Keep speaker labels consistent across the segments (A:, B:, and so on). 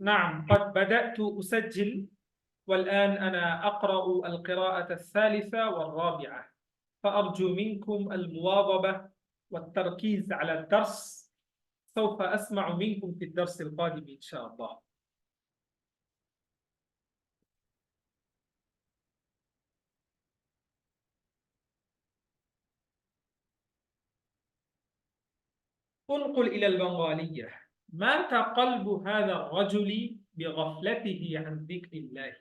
A: نعم قد بدأت أسجل والآن أنا أقرأ القراءة الثالثة والرابعة فأرجو منكم المواظبة والتركيز على الدرس سوف أسمع منكم في الدرس القادم إن شاء الله. انقل إلى البنغالية مات قلب هذا الرجل بغفلته عن ذكر الله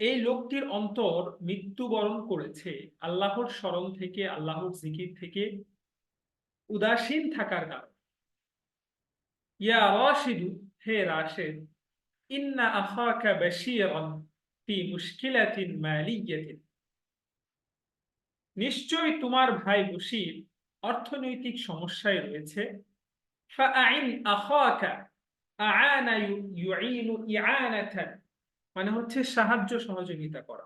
A: এই লোকটির অন্তর মৃত্যুবরণ করেছে আল্লাহর স্মরণ থেকে আল্লাহর জিকির থেকে উদাসীন থাকার কারণে ইয়া রাশিদু হে রাশেদ ইন্না আখাকা বাশীরান ফি মুশকিলাতিন মালিয়াতিন নিশ্চয়ই তোমার ভাই বশির অর্থনৈতিক সমস্যায় রয়েছে। মানে হচ্ছে সাহায্য সহযোগিতা করা।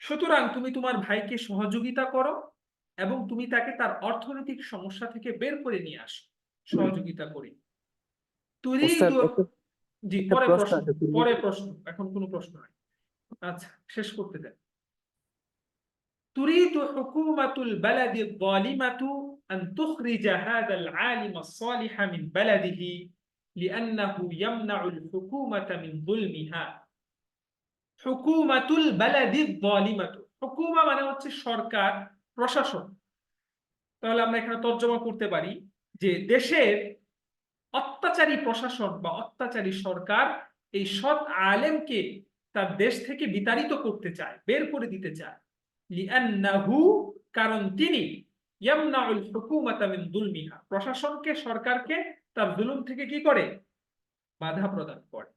A: সুতরাং তুমি তোমার ভাইকে সহযোগিতা করো এবং তুমি তাকে তার অর্থনৈতিক সমস্যা থেকে বের করে নিয়ে আসো সহযোগিতা করে। তুরিদু জি
B: একটা
A: পরে
B: প্রশ্ন
A: প্রশ্ন
B: আছে, তুমি-
A: পরে প্রশ্ন এখন কোনো প্রশ্ন নাই আচ্ছা শেষ করতে দেন تريد حكومة البلد الظالمة أن تخرج هذا العالم الصالح من بلده لأنه يمنع الحكومة من ظلمها حكومة البلد الظالمة حكومة মানে হচ্ছে সরকার প্রশাসন তাহলে আমরা এখানে তর্জমা করতে পারি যে দেশের অত্যাচারী প্রশাসন বা অত্যাচারী সরকার এই সৎ আলেমকে তার দেশ থেকে বিতাড়িত করতে চায়, বের করে দিতে চায়। কারণ তিনি প্রশাসনকে, সরকারকে তার জুলুম থেকে কি করে? বাধা প্রদান করে।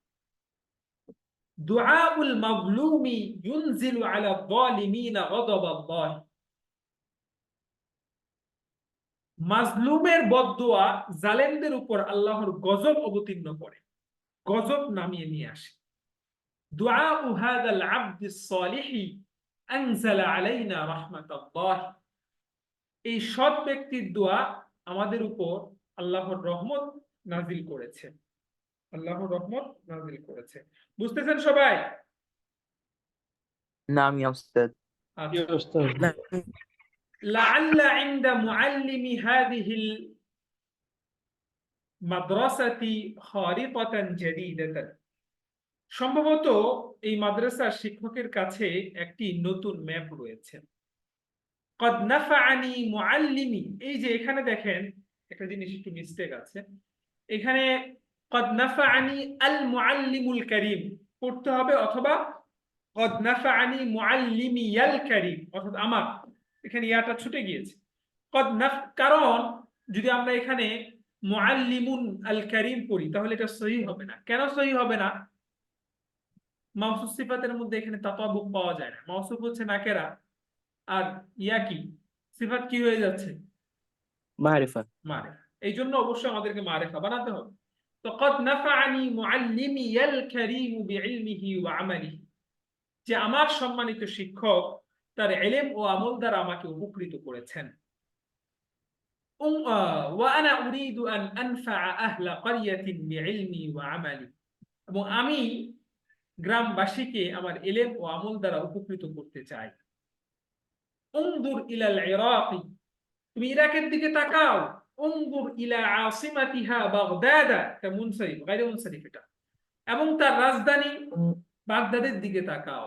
A: দুআউল মাযলুমি ইউনজিলু আলা যালিমিনা গাদাবাল্লাহ। মাজলুমের বদুয়া জালেমদের উপর আল্লাহর গজব অবতীর্ণ করে গজব নামিয়ে নিয়ে আসে। দোয়া আব্দি সলিহি আনজালা আলাইনা এই সৎ ব্যক্তির দোয়া আমাদের উপর আল্লাহর রহমত নাজিল করেছে। আল্লাহর রহমত নাজিল করেছে। বুঝতেছেন সবাই?
B: না
A: আমি لعل عند معلم هذه المدرسة خارطة جديدة সম্ভবত এই মাদ্রাসার শিক্ষকের কাছে একটি নতুন ম্যাপ রয়েছে قد نفعني معلمي এই যে এখানে দেখেন একটা জিনিস একটু মিস্টেক আছে এখানে قد نفعني المعلم الكريم পড়তে হবে অথবা قد نفعني معلمي الكريم অর্থাৎ আমার এখানে ইয়াটা ছুটে গিয়েছে। কারণ যদি আমরা এখানে মুআল্লিমুন আল পড়ি তাহলে এটা সহি হবে না। কেন সহি হবে না? মাউসুফ সিফাতের মধ্যে এখানে পাওয়া যায় না। মাউসুফ হচ্ছে নাকেরা আর ইয়া কি? সিফাত কি হয়ে যাচ্ছে?
B: মারিফা।
A: মারিফা। এই জন্য অবশ্যই আমাদেরকে মারিফা বানাতে হবে। তো কদ নাফাআনি মুআল্লিমি আল কারীম বিইলমিহি ওয়া আমালিহি। যে আমার সম্মানিত শিক্ষক তার এলেম ও আমল দ্বারা আমাকে উপকৃত করেছেন উম, আহ, وأنا أريد أن أنفع أهل قرية بعلمي وعملي এবং আমি গ্রামবাসীকে আমার এলেম ও আমল দ্বারা উপকৃত করতে চাই انظر إلى العراق তুমি ইরাকের দিকে তাকাও انظر إلى عاصمتها بغداد এটা মুনসারিফ গায়রে মুনসারিফ এটা এবং তার রাজধানী বাগদাদের দিকে তাকাও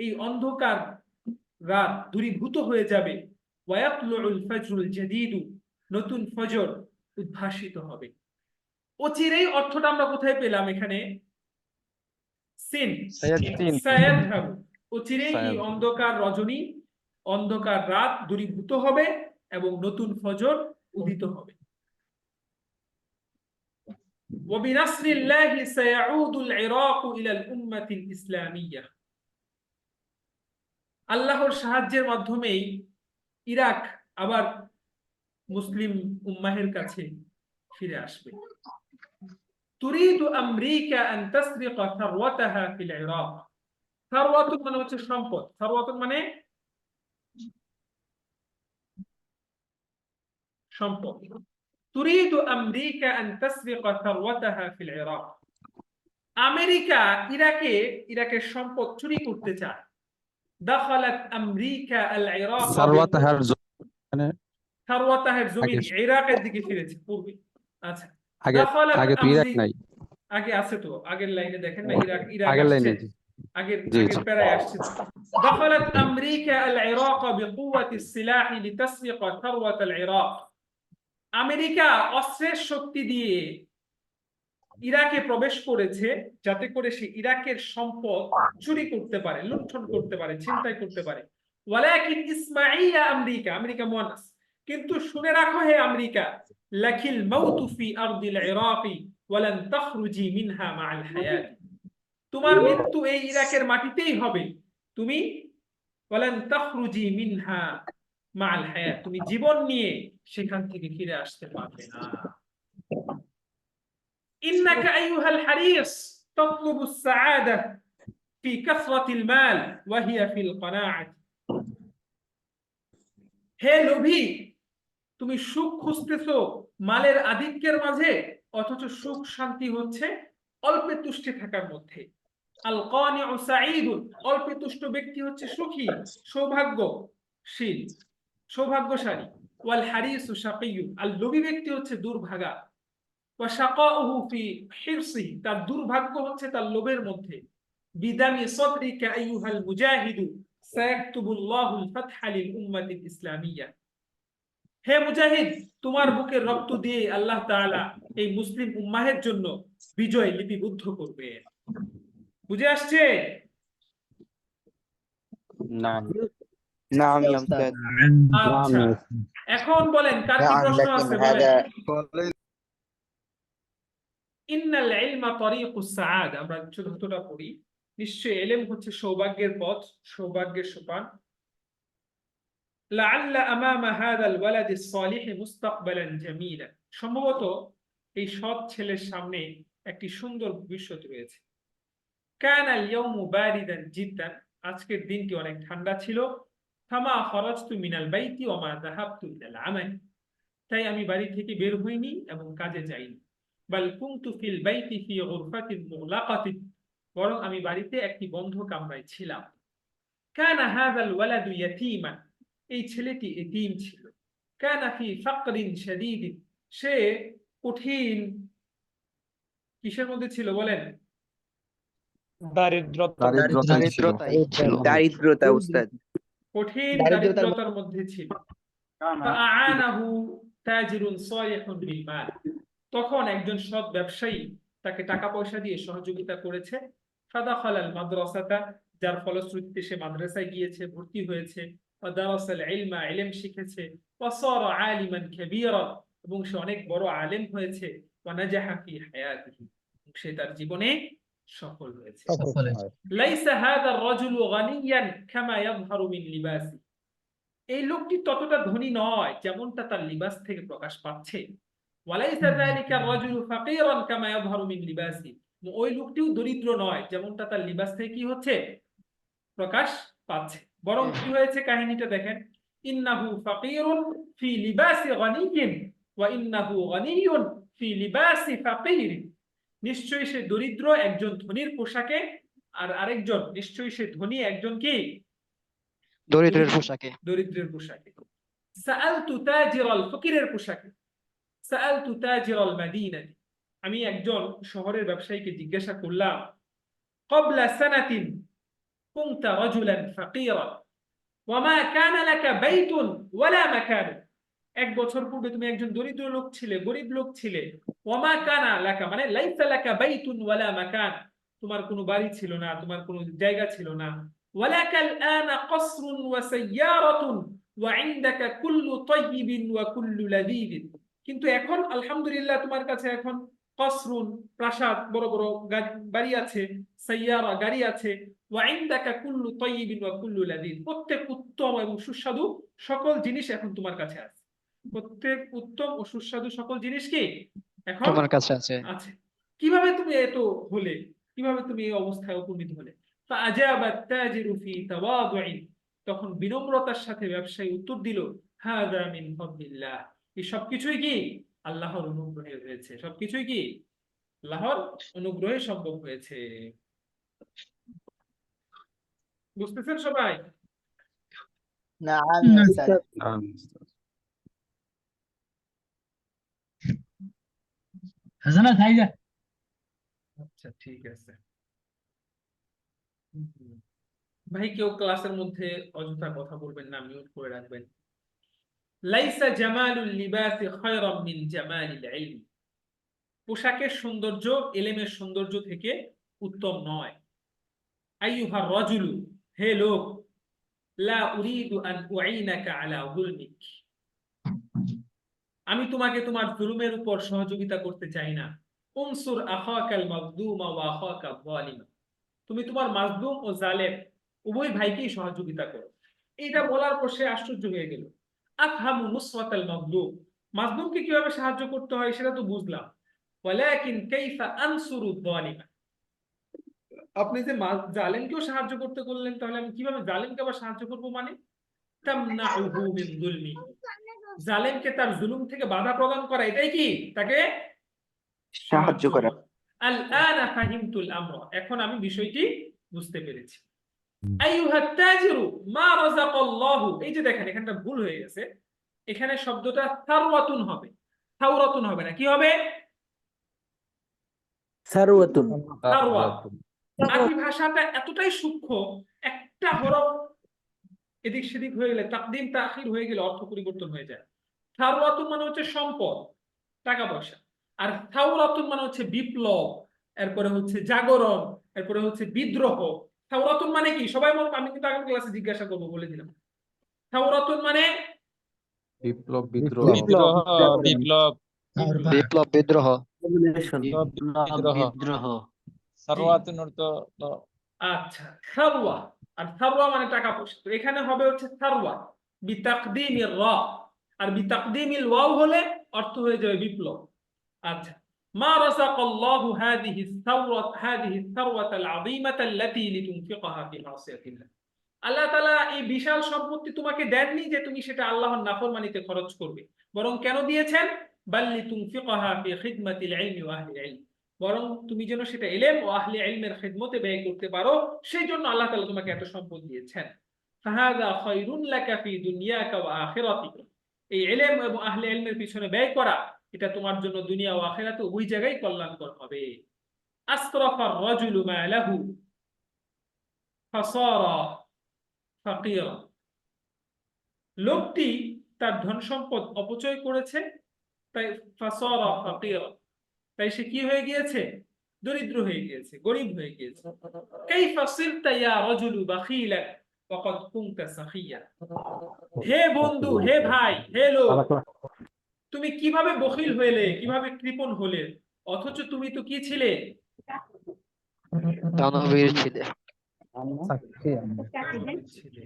A: এই অন্ধকার রাত দূরীভূত হয়ে যাবে ওয়ায়াতলুল ফজরুল জাদীদু নতুন ফজর উদ্ভাসিত হবে অচিরেই অর্থটা আমরা কোথায় পেলাম এখানে সিন
C: سيأتين
A: সায়াদহাবু অচিরেই এই
C: সায়াদহাবু।
A: অন্ধকার রজনী অন্ধকার রাত দূরীভূত হবে এবং নতুন ফজর উদিত হবে وبنصر الله سيعود العراق إلى الأمة الإسلامية আল্লাহর সাহায্যের মাধ্যমেই ইরাক আবার মুসলিম উম্মাহের কাছে ফিরে আসবে। তুরিদু আমেরিকা মানে হচ্ছে সম্পদ। থারওয়াতুন মানে সম্পদ। আমেরিকা আন তাসরিকা থারওয়াতাহা ফিল ইরাক। আমেরিকা ইরাকে, ইরাকের সম্পদ চুরি করতে চায়। دخلت أمريكا العراق
C: সারওয়াতাহার জ- মানে
A: থারওয়াতাহের জমিন
C: আগে-
A: ইরাকের দিকে ফিরেছে পূর্বে আচ্ছা
C: আগে
A: দখলত
C: আগে তো ইরাক
A: আমরি-
C: নাই
A: আগে আছে তো আগের লাইনে দেখেন না ইরাক ইরাক
C: আগের
A: আসছে।
C: লাইনে জি।
A: আগের
C: জি,
A: আগের
C: জি।
A: প্যারায় আসছে دخلت أمريكا العراق بقوة السلاح لتسرق ثروة العراق আমেরিকা অস্ত্রের শক্তি দিয়ে ইরাকে প্রবেশ করেছে যাতে করে সে ইরাকের সম্পদ চুরি করতে পারে, লুণ্ঠন করতে পারে, ছিনতাই করতে পারে। ওয়ালাকিন ইসমাইয়া আমেরিকা আমেরিকা মুয়ান্নাস। কিন্তু শুনে রাখো হে আমেরিকা, লাকিল মাউতু ফি আরদিল ইরাকি ওয়ালান তাখরুজি মিনহা মাআল হায়াত। তোমার মৃত্যু এই ইরাকের মাটিতেই হবে। তুমি ওয়ালান তাখরুজি মিনহা মাআল হায়াত। তুমি জীবন নিয়ে সেখান থেকে ফিরে আসতে পারবে না। إنك أيها الحريص تطلب السعادة في كثرة المال وهي في القناعة হে লোভী তুমি সুখ খুঁজতেছো মালের আধিক্যের মাঝে অথচ সুখ শান্তি হচ্ছে অল্পে তুষ্টি থাকার মধ্যে আল কানিউ সাঈদুন অল্পে তুষ্ট ব্যক্তি হচ্ছে সুখী সৌভাগ্যশীল সৌভাগ্যশালী ওয়াল হারিসু শাকিয়ুন আর লোভী ব্যক্তি হচ্ছে দুর্ভাগা ওয়াশাকাউহু ফি হিরসিহি তার দুর্ভাগ্য হচ্ছে তার লোভের মধ্যে। হে মুজাহিদ তোমার রক্ত দিয়ে আল্লাহ এই মুসলিম উম্মাহের জন্য বিজয় লিপিবদ্ধ করবে। বুঝে আসছে?
B: না।
A: আচ্ছা, এখন বলেন কার কি প্রশ্ন আছে বলেন। আমরা চতুর্থটা পড়ি। নিশ্চয় এলেম হচ্ছে সৌভাগ্যের পথ, সৌভাগ্যের সোপান। সম্ভবত এই সৎ ছেলের সামনে একটি সুন্দর ভবিষ্যৎ রয়েছে। আজকের দিনটি অনেক ঠান্ডা ছিল। থামা মিনাল বাইতি মা তাই আমি বাড়ি থেকে বের হইনি এবং কাজে যাইনি। বাল কুনতু ফিল বাইতি ফি গুরফাতিন মুগলাকাতিন বরং আমি বাড়িতে একটি বন্ধ কামরায় ছিলাম। কানা হাযাল ওয়ালাদু ইয়াতীমান এই ছেলেটি এতিম ছিল। কানা ফি ফাকরিন শাদীদিন সে কঠিন কিসের মধ্যে ছিল বলেন?
C: দারিদ্রতা। ছিল।
B: দারিদ্রতা উস্তাদ।
A: কঠিন
D: দারিদ্রতার
A: মধ্যে ছিল। তাজিরুন সালিহুন বিল মাল। তখন একজন সৎ ব্যবসায়ী তাকে টাকা পয়সা দিয়ে সহযোগিতা করেছে। ফাদাখাল আল মাদ্রাসাতা যার ফলশ্রুতিতে সে মাদ্রাসায় গিয়েছে ভর্তি হয়েছে। ওয়াদারাসাল ইলমা ইলম শিখেছে। আলিমান এবং সে অনেক বড় আলেম হয়েছে। সে তার জীবনে সফল হয়েছে। মিন এই লোকটি ততটা ধনী নয় যেমনটা তার লিবাস থেকে প্রকাশ পাচ্ছে। ওয়ালাইসা যালিকা আর-রাজুলু ফাকীরান কামা ইয়াযহারু মিন লিবাসি। ওই লোকটিও দরিদ্র নয় যেমনটা তার লিবাস থেকে কি হচ্ছে? প্রকাশ পাচ্ছে। বরং কি হয়েছে কাহিনীটা দেখেন? ইন্নাহু ফাকীরুন ফি লিবাসি গানিয়্যিন ওয়া ইন্নাহু গানিয়্যুন ফি লিবাসি ফাকীর। নিশ্চয়ই সে দরিদ্র একজন ধনীর পোশাকে আর আরেকজন নিশ্চয়ই সে ধনী একজন কি?
D: দরিদ্রের পোশাকে।
A: দরিদ্রের পোশাকে। সাআলতু তাজিরাল ফকিরের পোশাকে। আমি একজন শহরের ব্যবসায়ীকে জিজ্ঞাসা করলাম মানে তোমার কোনো বাড়ি ছিল না, তোমার কোনো জায়গা ছিল না। ওয়ালাকাল আনা কসরুন কুল্লু কিন্তু এখন আলহামদুলিল্লাহ তোমার কাছে এখন কসরুন প্রাসাদ বড় বড় বাড়ি আছে সাইয়ারা গাড়ি আছে। কুল্লু কুল্লু প্রত্যেক উত্তম এবং সুস্বাদু সকল জিনিস এখন তোমার কাছে আছে। প্রত্যেক উত্তম ও সুস্বাদু সকল জিনিস কি এখন
D: তোমার কাছে আছে।
A: আছে। কীভাবে তুমি এত হলে? কীভাবে তুমি এই অবস্থায় উপনীত হলে? ফাআজাবাত তাজিরু ফি তাওয়াদুইন। তখন বিনম্রতার সাথে ব্যবসায়ী উত্তর দিল হাযা মিন ফাদলিল্লাহ। এই সবকিছুই কি আল্লাহর অনুগ্রহে হয়েছে? সবকিছুই কি আল্লাহর অনুগ্রহে সম্ভব হয়েছে? বুঝতেছেন সবাই? আচ্ছা ঠিক আছে। ভাই কেউ ক্লাসের মধ্যে অযথা কথা বলবেন না মিউট করে রাখবেন। পোশাকের সৌন্দর্য, এলেমের সৌন্দর্য থেকে উত্তম নয়। হে লোক আমি তোমাকে তোমার জুলুমের উপর সহযোগিতা করতে চাই না। উনসুর ওয়া তুমি তোমার মাজলুম ও জালেম উভয় ভাইকেই সহযোগিতা করো। এইটা বলার পর সে আশ্চর্য হয়ে গেল। আফহামু নুসরাতাল মাজলুম মাজলুমকে কীভাবে সাহায্য করতে হয় সেটা তো বুঝলাম। ওয়ালাকিন কাইফা আনসুরু যালিমা। আপনি যে জালেমকেও সাহায্য করতে বললেন তাহলে আমি কীভাবে জালেমকে আবার সাহায্য করব মানে? তামনাউহু মিন যুলমি জালেমকে তার জুলুম থেকে বাধা প্রদান করা এটাই কি? তাকে
B: সাহায্য করা।
A: আল আনা ফাহিমতুল আমর। এখন আমি বিষয়টি বুঝতে পেরেছি। মা রাযাকাল্লাহু। এই যে দেখেন এখানটা ভুল হয়ে গেছে। এখানে শব্দটা হবে। হবে না। কি হবে?
B: সারওয়াতুন।
A: আরবি ভাষাটা এতটাই সূক্ষ্ম একটা হরফ এদিক সেদিক হয়ে গেলে তাকদিম তাখির হয়ে গেলে অর্থ পরিবর্তন হয়ে যায়। থারওয়াতুন মানে হচ্ছে সম্পদ টাকা পয়সা। আর থাউরাতুন মানে হচ্ছে বিপ্লব এরপরে হচ্ছে জাগরণ এরপরে হচ্ছে বিদ্রোহ। থাউরাতুন মানে কি? সবাই আমি কিন্তু আগামী ক্লাসে জিজ্ঞাসা করব বলে দিলাম। থাউরাতুন মানে?
C: বিপ্লব বিদ্রোহ।
B: বিপ্লব
E: বিপ্লব।
D: বিপ্লব বিদ্রোহ।
E: বিদ্রোহ।
F: বিদ্রোহ।
E: অর্থ
A: আচ্ছা থারওয়া আর থারওয়া মানে টাকা পয়সা। তো এখানে হবে হচ্ছে থারওয়া বিতাকদিমির র। আর বিতাকদিমিল ওয়াও হলে অর্থ হয়ে যাবে বিপ্লব। আচ্ছা ما رزق الله هذه الثروة هذه الثروة العظيمة التي لتنفقها في معصية الله আল্লাহ তাআলা এই বিশাল সম্পত্তি তোমাকে দেননি যে তুমি সেটা আল্লাহর নাফরমানিতে খরচ করবে বরং কেন দিয়েছেন বাল্লি তুনফিকাহা ফি খিদমাতিল ইলমি ওয়া আহলিল ইলম বরং তুমি যেন সেটা এলেম ও আহলে ইলমের খিদমতে ব্যয় করতে পারো সেই জন্য আল্লাহ তাআলা তোমাকে এত সম্পদ দিয়েছেন ফাহাদা খায়রুন লাকা ফি দুনিয়াকা ওয়া আখিরাতিক এই ইলম এবং আহলে ইলমের পিছনে ব্যয় করা এটা তোমার জন্য দুনিয়া ও আখিরাতে উভয় জায়গায় কল্যাণকর হবে। আসরাফা রাজুলু মালাহু ফাসারা ফাকিরা। লোকটি তার ধন সম্পদ অপচয় করেছে, তাই ফাসারা ফাকিরা। তাই সে কি হয়ে গিয়েছে? দরিদ্র হয়ে গিয়েছে, গরিব হয়ে গিয়েছে। কাইফা সিরতা ইয়া রাজুলু বাখিলা ওয়াকাদ কুনতা সাখিয়া। হে বন্ধু, হে ভাই, হে লোক। তুমি কীভাবে বখিল হইলে কীভাবে কৃপণ হলে? অথচ তুমি তো কি ছিলে?
D: দানবীর ছিলে।
A: ছিলে।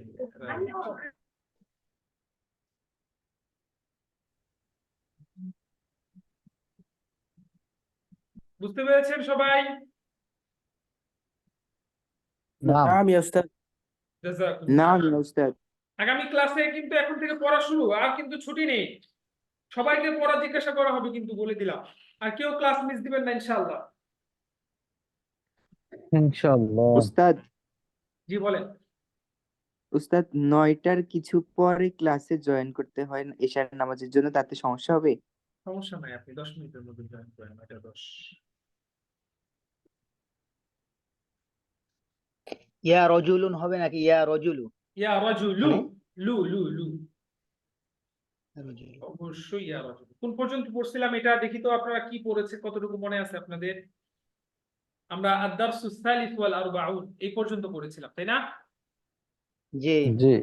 A: বুঝতে পেরেছেন সবাই?
B: নাম উস্তাদ নাম উস্তাদ
A: আগামী ক্লাসে কিন্তু এখন থেকে পড়া শুরু আর কিন্তু ছুটি নেই। সবাইকে পড়া জিজ্ঞাসা করা হবে কিন্তু বলে দিলাম। আর কেউ ক্লাস মিস দিবেন না ইনশাআল্লাহ।
C: ইনশাআল্লাহ।
B: উস্তাদ।
A: জি বলেন।
B: উস্তাদ নয়টার কিছু পরে ক্লাসে জয়েন করতে হয় না এশার নামাজের জন্য তাতে সমস্যা হবে?
A: সমস্যা নাই আপনি দশ মিনিটের মধ্যে জয়েন করেন এটা দশ।
G: ইয়া রজুলুন হবে নাকি? ইয়া রজুলু।
A: ইয়া রাজুলু লু লু লু।
G: রজুলু।
A: অবশ্যই ইয়া রাজুলু কোন পর্যন্ত পড়ছিলাম এটা দেখি তো আপনারা কি পড়েছে কতটুকু মনে আছে আপনাদের? আমরা আদ-দারসুস সালিস ওয়াল আরবাউন এই পর্যন্ত পড়েছিলাম তাই না?
G: জি।
C: জি।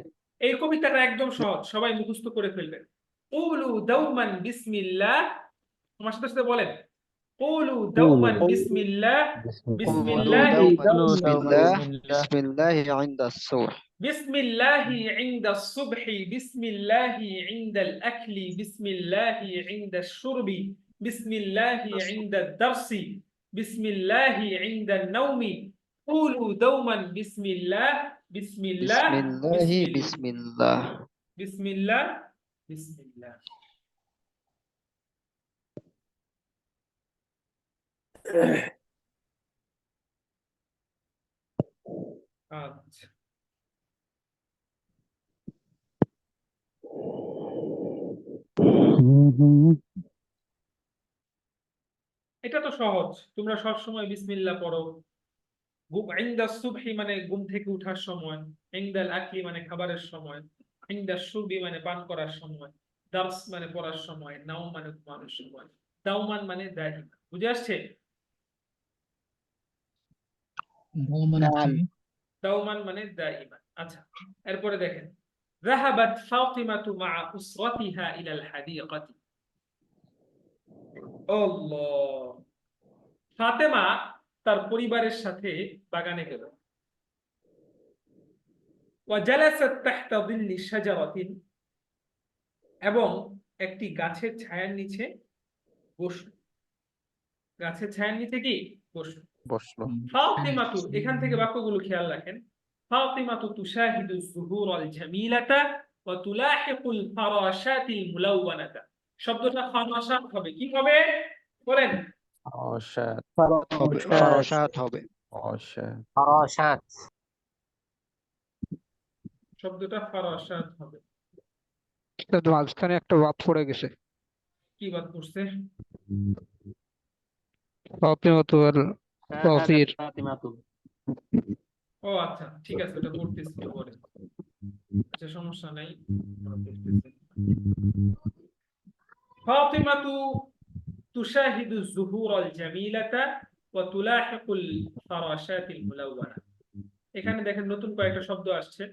A: এই কবিতাটা একদম সহজ সবাই মুখস্থ করে ফেলবেন। কুলু দাউমান বিসমিল্লাহ আমার সাথে সাথে বলেন। কুলু দাউমান বিসমিল্লাহ বিসমিল্লাহ।
D: বিসমিল্লাহ বিসমিল্লাহ। ইনদা সুবহ
A: بسم الله عند الصبح بسم الله عند الأكل بسم الله عند الشرب بسم الله عند الدرس بسم الله عند النوم قولوا دوما بسم الله بسم الله
D: বিসমিল্লাহি বিসমিল্লাহ
A: بسم الله بسم الله আচ্ছা এটা তো সহজ। তোমরা সব সময় বিসমিল্লাহ পড়ো ইংদা সুবহি মানে ঘুম থেকে উঠার সময় ইংদাল আকলি মানে খাবারের সময় ইংদা সুবি মানে পান করার সময় দাস মানে পড়ার সময় নাও মানে ঘুমানোর সময় দাওমান মানে দাহি বুঝে আসছে?
G: দাওমান
A: হ্যাঁ। মানে দাইমান আচ্ছা এরপরে দেখেন। ذهبت فاطمة مع أسرتها إلى الحديقة আল্লাহ ফাতেমা তার পরিবারের সাথে বাগানে গেল وجلست تحت ظل شجرة এবং একটি গাছের ছায়ার নিচে বসল গাছের ছায়ার নিচে কি বসল
C: বসলো
A: ফাতিমাতু এখান থেকে বাক্যগুলো খেয়াল রাখেন ফাতিমাতু তুশাহিদু যুহুরাল জামিলাতা ওয়া তুলাহিকুল ফারাশাতিল মুলাওয়ানাতা শব্দটা ফারাশাত হবে। কি হবে? বলেন।
C: অসাদ
D: হবে। ফরাসাত
A: শব্দটা ফারাশাত হবে।
H: মাঝখানে একটা বাদ পড়ে গেছে।
A: কি বাদ করছে
H: ফাতিমাতু আল কাসির
A: ও আচ্ছা ঠিক আছে করতেছি পরে। আচ্ছা সমস্যা নাই। ফাতিমাতু তুশাহিদু যুহুরাল জামিলাতা ওয়া তুলাহিকুল মুলাওয়ানা এখানে দেখেন নতুন কয়েকটা শব্দ আসছে।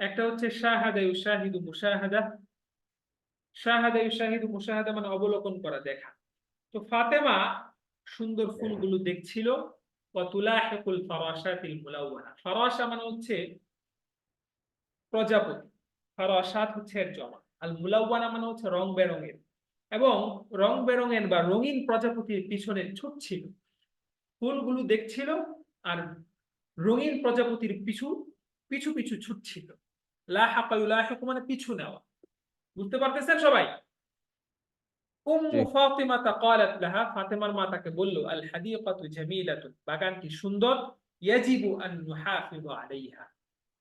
A: একটা হচ্ছে শাহাদা ইউশাহিদু মুশাহাদা। শাহাদা ইউশাহিদু মুশাহাদা মানে অবলোকন করা, দেখা। তো ফাতেমা সুন্দর ফুলগুলো দেখছিল ওয়া তুলাহিকুল ফারাশাতিল মুলাওয়ানা ফারাশা মানে হচ্ছে প্রজাপতি। ফারাশাত হচ্ছে এর জমা। আল মুলাওয়ানা মানে হচ্ছে রং বেরঙের। এবং রং বেরঙের বা রঙিন প্রজাপতির পিছনে ছুটছিল। ফুলগুলো দেখছিল আর রঙিন প্রজাপতির পিছু পিছু পিছু ছুটছিল। লাহাকা ইউলাহিকু মানে পিছু নেওয়া। বুঝতে পারতেছেন সবাই? উম্মু ফাতিমা লাহা ফাতিমার মা তাকে বলল আল সুন্দর? ইয়াজিবু আন নুহাফিযু আলাইহা।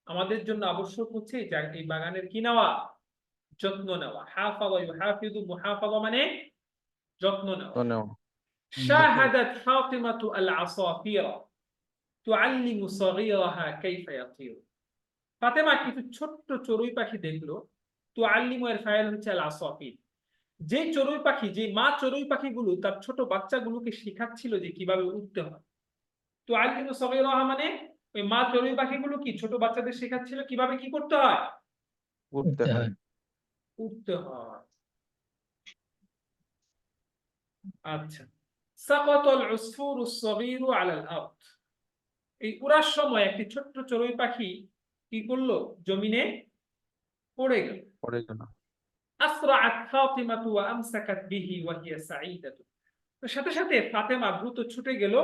A: আমাদের জন্য আবশ্যক হচ্ছে এই বাগানের কি নেওয়া? যত্ন নেওয়া। হাফাযা ইউহাফিযু মুহাফাযা মানে যত্ন নেওয়া। শাহাদাত ফাতিমাতু আল আসাফিরা তুআল্লিমু সাগীরাহা কাইফা ফাতেমা কিছু ছোট্ট চড়ুই পাখি দেখল তুআল্লিমু এর ফাইল হচ্ছে আল আসাফির যে চড়ুই পাখি যে মা চড়ুই পাখিগুলো তার ছোট বাচ্চাগুলোকে শেখাচ্ছিল যে কীভাবে উঠতে হয়। তো আল্লিমু সগীরাহা মানে ওই মা চড়ুই পাখিগুলো কি ছোট বাচ্চাদের শেখাচ্ছিল কীভাবে কি করতে হয়?
C: উঠতে হয়।
A: উঠতে হয়। আচ্ছা। সাকাতাল উসফুরু সগীরু আলাল আরদ এই উড়ার সময় একটি ছোট্ট চড়ুই পাখি কি করল? জমিনে পড়ে গেল।
C: পড়ে গেল।
A: আসরাআত ফাতিমাতু ওয়া আমসাকাত বিহি ওয়া হিয়া সাঈদাতু। তো সাথে সাথে ফাতেমা দ্রুত ছুটে গেল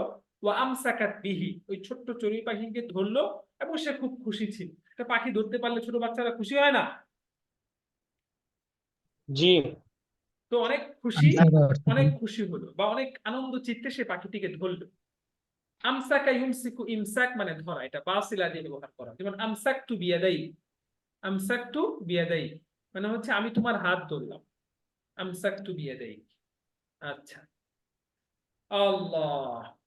A: ওয়া আমসাকাত বিহি। ওই ছোট্ট চড়ুই পাখিকে ধরলো এবং সে খুব খুশি ছিল। একটা পাখি ধরতে পারলে ছোট বাচ্চারা খুশি হয় না?
E: জি।
A: তো অনেক খুশি
F: আনসার
A: অনেক খুশি হলো বা অনেক আনন্দ চিত্তে সে পাখিটিকে ধরলো। আমসাকা ইউমসিকু ইমসাক মানে ধরা এটা বাসিলা দিয়ে ব্যবহার করা। যেমন আমসাকতু বিয়াদাই আমসাকতু বিয়াদাই। মানে হচ্ছে আমি তোমার হাত ধরলাম। বিয়ে দেই আচ্ছা। আল্লাহ।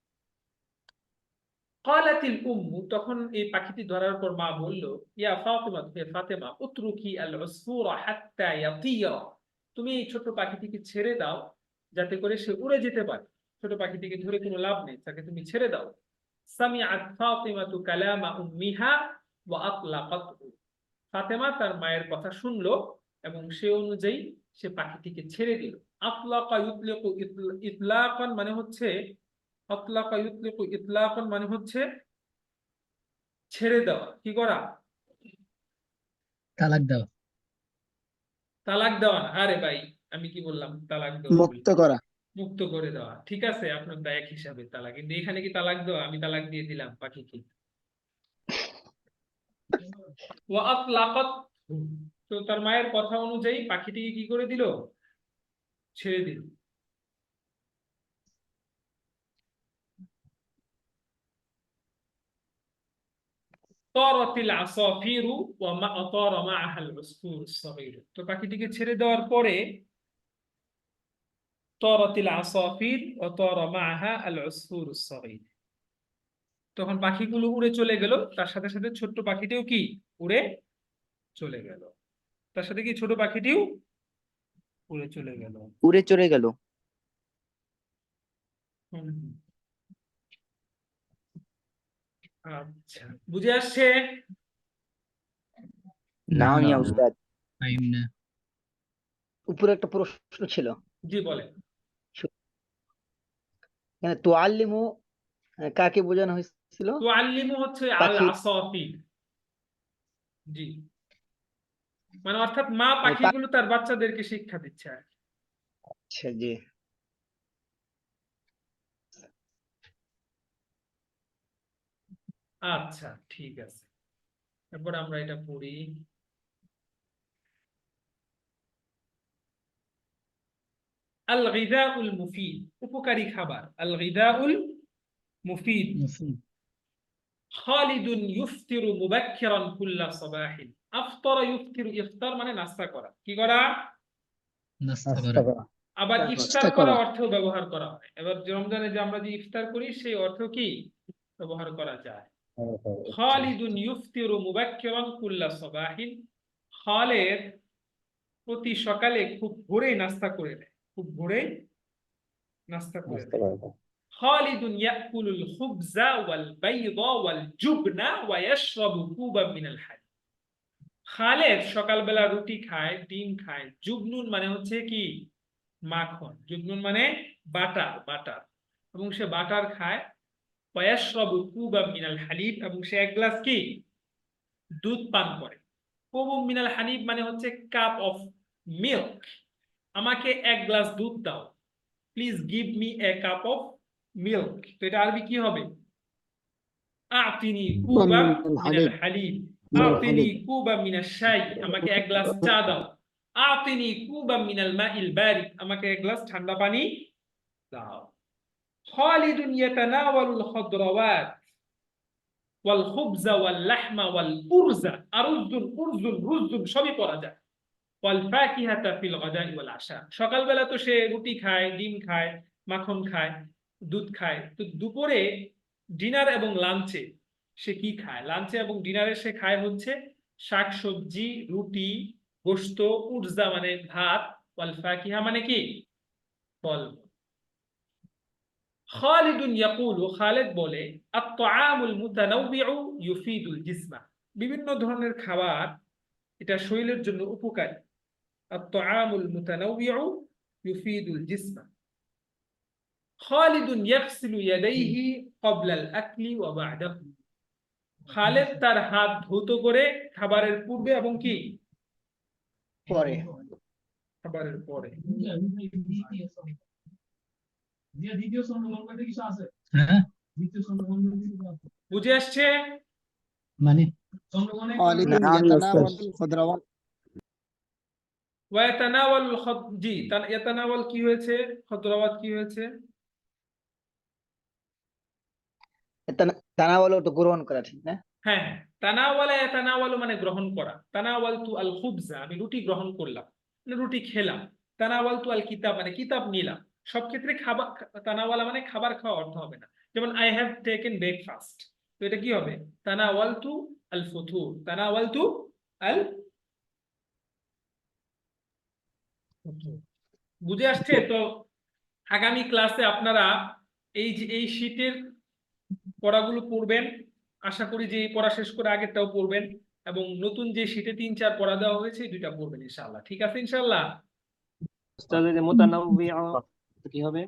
A: উম্মু, তখন এই পাখিটি ধরার পর মা বলল, ইয়া হে উতরুকি আল উসফুরা হাত্তা ইয়াতিয়া তুমি এই ছোট পাখিটিকে ছেড়ে দাও, যাতে করে সে উড়ে যেতে পারে। ছোট পাখিটিকে ধরে কোনো লাভ নেই, তাকে তুমি ছেড়ে দাও। সামিআত ফাতেমা তু কালামা উম্মিহা ওয়া আকলাকাতহু। ফাতেমা তার মায়ের কথা শুনলো এবং সে অনুযায়ী সে পাখিটিকে ছেড়ে দিল। আতলাকা ইউতলিকু ইতল- ইতলাকান মানে হচ্ছে আতলাকা ইউতলিকু ইতলাকান মানে হচ্ছে ছেড়ে দেওয়া। কি করা?
F: তালাক দেওয়া।
A: তালাক দেওয়া না। আরে ভাই আমি কি বললাম? তালাক দেওয়া।
G: মুক্ত করা।
A: মুক্ত করে দেওয়া। ঠিক আছে আপনার দায়ক হিসাবে তালাক। কিন্তু এখানে কি তালাক দেওয়া? আমি তালাক দিয়ে দিলাম পাখিকে। তো তার মায়ের কথা অনুযায়ী পাখিটিকে কি করে দিল? ছেড়ে দিল। তো পাখিটিকে ছেড়ে দেওয়ার পরে তরতিল আসফির ও তরমা আহা আল সগীর। তখন পাখিগুলো উড়ে চলে গেল। তার সাথে সাথে ছোট্ট পাখিটিও কি? উড়ে চলে গেল। তার সাথে কি ছোট পাখিটিও উড়ে চলে গেল?
B: উড়ে চলে গেল।
A: আচ্ছা বুঝে আসছে?
B: না
H: না,
B: উস্তাদ
F: টাইম না।
G: উপরে একটা প্রশ্ন ছিল।
A: জি বলেন।
G: আহ, কাকে বোঝানো হয়েছিল?
A: তো আল্লিমু হচ্ছে আল
G: পাখি।
A: আসাফির জি। মানে অর্থাৎ মা পাখিগুলো তার বাচ্চাদেরকে শিক্ষা দিচ্ছে আর
G: আচ্ছা জি।
A: আচ্ছা ঠিক আছে। তারপর আমরা এটা পড়ি। আল গিদাউল মুফিদ উপকারী খাবার। আল গিদাউল মুফিদ
F: মুফিদ
A: খালিদ ইফতিরু মুবাক্কিরান কুল্লা সাবাহিন আফতারা ইফতিরু ইফতার মানে নাস্তা করা। কি করা?
F: নাস্তা করা।
A: আবার ইফতার
G: করা।
A: অর্থেও ব্যবহার করা হয়। এবার রমজানে যে আমরা যে ইফতার করি সেই অর্থ কি? ব্যবহার করা যায়। খালিদুন ইফতিরু মুবাক্কিরান কুল্লা সাবাহিন। খালেদ প্রতি সকালে খুব ভোরেই নাস্তা করে নেয়। খুব ভোরেই নাস্তা করে নেয় খালিদুন ইয়াকুলুল খুবজা ওয়াল বাইদা ওয়াল জুবনা ওয়া ইয়াশরাবু কুবাম মিনাল হালিব খালেদ সকালবেলা রুটি খায়, ডিম খায়। জুবনুন মানে হচ্ছে কি? মাখন। জুবনুন মানে বাটার বাটার। এবং সে বাটার খায়। ওয়াশরাবু কুবাম মিনাল হালিব এবং সে এক গ্লাস কি? দুধ পান করে। কুবুম মিনাল হালিব মানে হচ্ছে কাপ অফ মিল্ক। আমাকে এক গ্লাস দুধ দাও। Please give me a cup of milk তো এটা আরবি কি হবে? আতিনি কুবা মিনাল হালিব আতিনি কুবা মিনাশ শাই। আমাকে এক গ্লাস চা দাও। আতিনি কুবা মিনাল মাইল বারিদ আমাকে এক গ্লাস ঠান্ডা পানি দাও। খালিদুন ইয়াতানাওয়ালুল খাদরাওয়াত। ওয়াল খুবজা ওয়াল লাহমা ওয়াল উরজা। আরুজুন উরজুন রুজুন সবই পড়া যায়। ওয়াল ফাকিহাতা ফিল গাদাই ওয়াল আশা। সকালবেলা তো সে রুটি খায় ডিম খায় মাখন খায়। দুধ খায়। তো দুপুরে ডিনার এবং লাঞ্চে সে কি খায়? লাঞ্চে এবং ডিনারে সে খায় হচ্ছে শাকসবজি রুটি গোস্ত উর্জা মানে ভাত, ওয়াল ফাকিহা মানে কি? ফল। খালিদুন ইয়াকুলু, খালেদ বলে, আত-তাআমুল মুতানাওবিউ ইউফিদুল জিসমা। বিভিন্ন ধরনের খাবার এটা শরীরের জন্য উপকারী। আত-তাআমুল মুতানাওবিউ ইউফিদুল জিসমা। খালিদুন ইয়াগসিলু ইয়াদাইহি ক্বাবলা আল-আকলি ওয়া বা'দাহু। খালেদ তার হাত ধৌত করে খাবারের পূর্বে এবং কি?
G: পরে।
A: খাবারের পরে।
F: হ্যাঁ?
A: বুঝে আসছে?
F: মানে?
A: কি হয়েছে? খদরাওয়াত কি হয়েছে?
G: তানা- তানাওয়ালু তো গ্রহণ করা ঠিক, না?
A: হ্যাঁ হ্যাঁ। তানাওয়ালা মানে গ্রহণ করা। তানাওয়ালতু আল খুবজা আমি রুটি গ্রহণ করলাম মানে রুটি খেলাম। তানাওয়ালতু আল কিতাব মানে কিতাব নিলাম। সব ক্ষেত্রে খাবার, তানাওয়ালা মানে খাবার খাওয়া অর্থ হবে না। যেমন আই হ্যাভ টেকেন ব্রেকফাস্ট তো এটা কি হবে? তানাওয়ালতু আল ফুতুর তানাওয়ালতু আল ফুতুর। বুঝে আসছে? তো আগামী ক্লাসে আপনারা এই যে, এই শীতের পড়াগুলো পড়বেন। আশা করি যে এই পড়া শেষ করে আগেরটাও পড়বেন এবং নতুন যে শীতে তিন চার পড়া দেওয়া হয়েছে দুইটা পড়বেন ইনশাআল্লাহ। ঠিক আছে
H: মোতানাব্বি কি হবে?